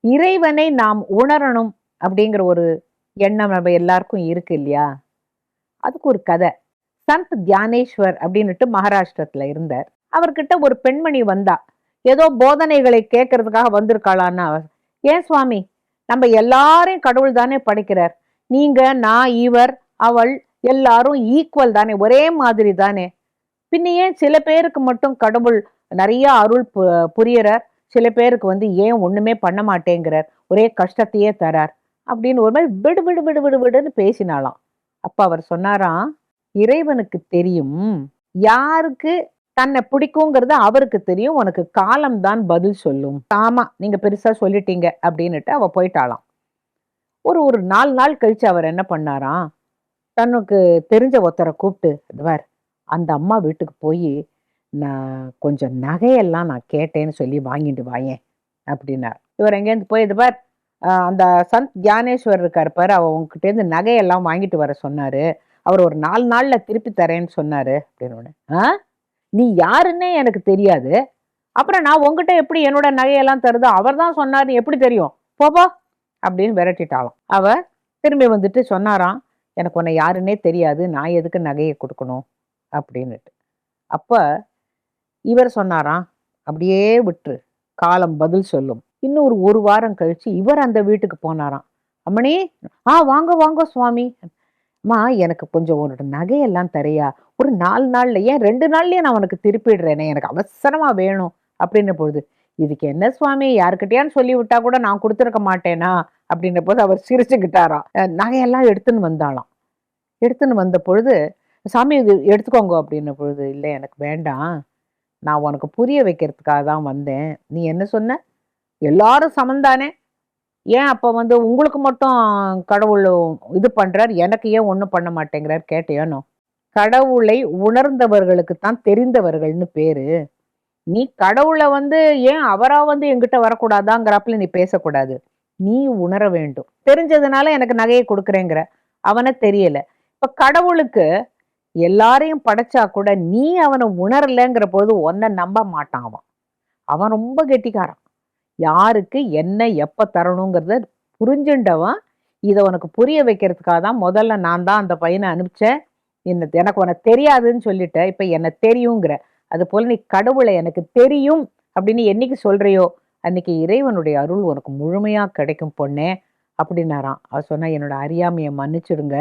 இறைவனை நாம் உணரணும் அப்படிங்கிற ஒரு எண்ணம் நம்ம எல்லாருக்கும் இருக்கு இல்லையா? அதுக்கு ஒரு கதை. சந்த் தியானேஸ்வர் அப்படின்னுட்டு மகாராஷ்டிரத்துல இருந்தார். அவர்கிட்ட ஒரு பெண்மணி வந்தா ஏதோ போதனைகளை கேட்கறதுக்காக வந்திருக்காளான்னா ஏன் சுவாமி நம்ம எல்லாரையும் கடவுள் தானே படைக்கிறார். நீங்க நான் இவர் அவள் எல்லாரும் ஈக்குவல் தானே ஒரே மாதிரி தானே. பின்ன ஏன் சில பேருக்கு மட்டும் கடவுள் நிறைய அருள் பு- புரியறார்? சில பேருக்கு வந்து ஏன் ஒண்ணுமே பண்ண மாட்டேங்கிறார்? ஒரே கஷ்டத்தையே தரார். அப்படின்னு ஒரு மாதிரி விடு விடு விடு விடு விடுன்னு பேசினாலாம் அப்ப அவர் சொன்னாராம் இறைவனுக்கு தெரியும். யாருக்கு தன்னை பிடிக்குங்கிறது அவருக்கு தெரியும். உனக்கு காலம்தான் பதில் சொல்லும். ஆமா நீங்க பெருசா சொல்லிட்டீங்க. அப்படின்னுட்டு அவ போயிட்டாளாம். ஒரு ஒரு நாலு நாள் கழிச்சு அவர் என்ன பண்ணாராம் தனக்கு தெரிஞ்ச ஒருத்தரை கூப்பிட்டு அதுவார் அந்த அம்மா வீட்டுக்கு போய் நான் கொஞ்சம் நகையெல்லாம் நான் கேட்டேன்னு சொல்லி வாங்கிட்டு வாயேன் அப்படின்னார். இவர் எங்கேருந்து போய் இது பார் அந்த சந்த் ஞானேஸ்வர் இருக்கார் பாரு அவர் உங்ககிட்டேருந்து நகையெல்லாம் வாங்கிட்டு வர சொன்னார். அவர் ஒரு நாலு நாளில் திருப்பி தரேன்னு சொன்னார் அப்படின்னு ஆ? நீ யாருன்னே எனக்கு தெரியாது. அப்புறம் நான் உங்ககிட்ட எப்படி என்னோட நகையெல்லாம் தருதோ? அவர் தான் சொன்னார் எப்படி தெரியும்? போபா அப்படின்னு விரட்டிட்டாளாம். அவ திரும்பி வந்துட்டு சொன்னாராம் எனக்கு உன்னை யாருன்னே தெரியாது நான் எதுக்கு நகையை கொடுக்கணும்? அப்படின்னுட்டு. அப்போ இவர் சொன்னாராம் அப்படியே விட்டுரு காலம் பதில் சொல்லும். இன்னும் ஒரு ஒரு வாரம் கழிச்சு இவர் அந்த வீட்டுக்கு போனாராம். அம்மணி ஆ வாங்க வாங்க சுவாமி. அம்மா எனக்கு கொஞ்சம் உன்னோட நகையெல்லாம் தரையா. ஒரு நாலு நாள்ல ஏன் ரெண்டு நாள்லயே நான் உனக்கு திருப்பிடுறேனே? எனக்கு அவசரமா வேணும். அப்படின்ன பொழுது இதுக்கு என்ன சுவாமி? யாருக்கிட்டயான்னு சொல்லி விட்டா கூட நான் கொடுத்துருக்க மாட்டேனா? அப்படின்ன போது அவர் சிரிச்சுக்கிட்டாராம். நகையெல்லாம் எடுத்துன்னு வந்தாலாம் எடுத்துன்னு வந்த பொழுது சாமி இது எடுத்துக்கோங்க. அப்படின்ன பொழுது இல்லை எனக்கு வேண்டாம். நான் உனக்கு புரிய வைக்கிறதுக்காக தான் வந்தேன். நீ என்ன சொன்ன? எல்லாரும் சமந்தானே? ஏன் அப்போ வந்து உங்களுக்கு மட்டும் கடவுள் இது பண்ணுறார் எனக்கு ஏன் ஒன்றும் பண்ண மாட்டேங்கிறார்? கேட்டேனோ கடவுளை உணர்ந்தவர்களுக்கு தான் தெரிந்தவர்கள்னு பேர். நீ கடவுளை வந்து ஏன் அவராக வந்து என்கிட்ட வரக்கூடாதாங்கிறப்பல நீ பேசக்கூடாது. நீ உணர வேண்டும். தெரிஞ்சதுனால எனக்கு நகையை கொடுக்குறேங்கிற. அவனை தெரியல. இப்போ கடவுளுக்கு எல்லாரையும் படைச்சா கூட நீ அவனை உணரலைங்கிற பொழுது உன்னை நம்ப மாட்டான் அவன். அவன் ரொம்ப கெட்டிக்காரன். யாருக்கு என்ன எப்போ தரணுங்கிறத புரிஞ்சுண்டவன். இதை உனக்கு புரிய வைக்கிறதுக்காக தான் முதல்ல நான் தான் அந்த பையனை அனுப்பிச்சேன். என்ன எனக்கு உனக்கு தெரியாதுன்னு சொல்லிட்டேன் இப்போ என்னை தெரியுங்கிற. அது போல் நீ கடவுளை எனக்கு தெரியும் அப்படின்னு என்னைக்கு சொல்கிறியோ அன்னைக்கு இறைவனுடைய அருள் உனக்கு முழுமையாக கிடைக்கும் பொண்ணே அப்படின்னாராம். அவர் சொன்னால் என்னோட அறியாமையை மன்னிச்சிடுங்க.